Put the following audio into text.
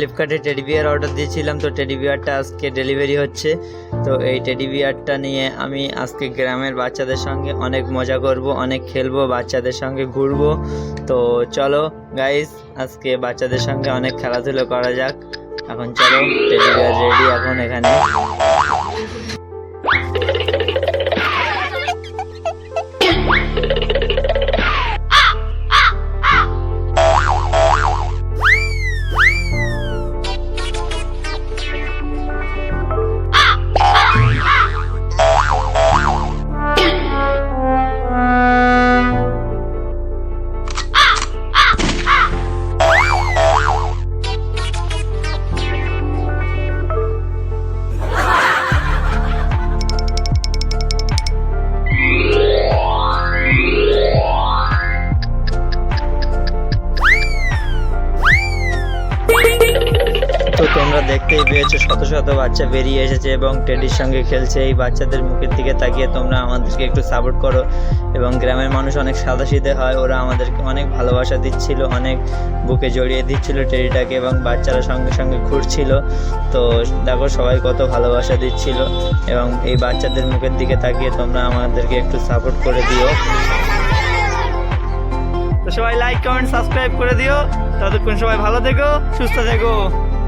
ফ্লিপকার্টে teddy bear order দিয়েছিলাম, তো টেডি বিয়ারটা আজকে ডেলিভারি হচ্ছে। তো এই টেডি বিয়ারটা নিয়ে আমি আজকে গ্রামের বাচ্চাদের সঙ্গে অনেক মজা করব, অনেক খেলব, বাচ্চাদের সঙ্গে ঘুরবো। তো চলো গাইস আজকে বাচ্চাদের সঙ্গে অনেক খেলাধুলো করা যাক। এখন চলো টেডি বিয়ার রেডি এখন এখানে। তো তোমরা দেখতেই পেয়েছ শত শত বাচ্চা বেরিয়ে এসেছে এবং টেডির সঙ্গে খেলছে। এই বাচ্চাদের মুখের দিকে তাকিয়ে তোমরা আমাদেরকে একটু সাপোর্ট করো এবং গ্রামের মানুষ অনেক সাদাসিধে হয়। ওরা আমাদেরকে অনেক ভালোবাসা দিচ্ছিল, অনেক বুকে জড়িয়ে দিচ্ছিল টেডিটাকে এবং বাচ্চারা সঙ্গে সঙ্গে ঘুরছিল। তো দেখো সবাই কত ভালোবাসা দিচ্ছিল এবং এই বাচ্চাদের মুখের দিকে তাকিয়ে তোমরা আমাদেরকে একটু সাপোর্ট করে দিও। তো সবাই লাইক কমেন্ট সাবস্ক্রাইব করে দিও। ততক্ষণ সবাই ভালো থেকো, সুস্থ থেকো।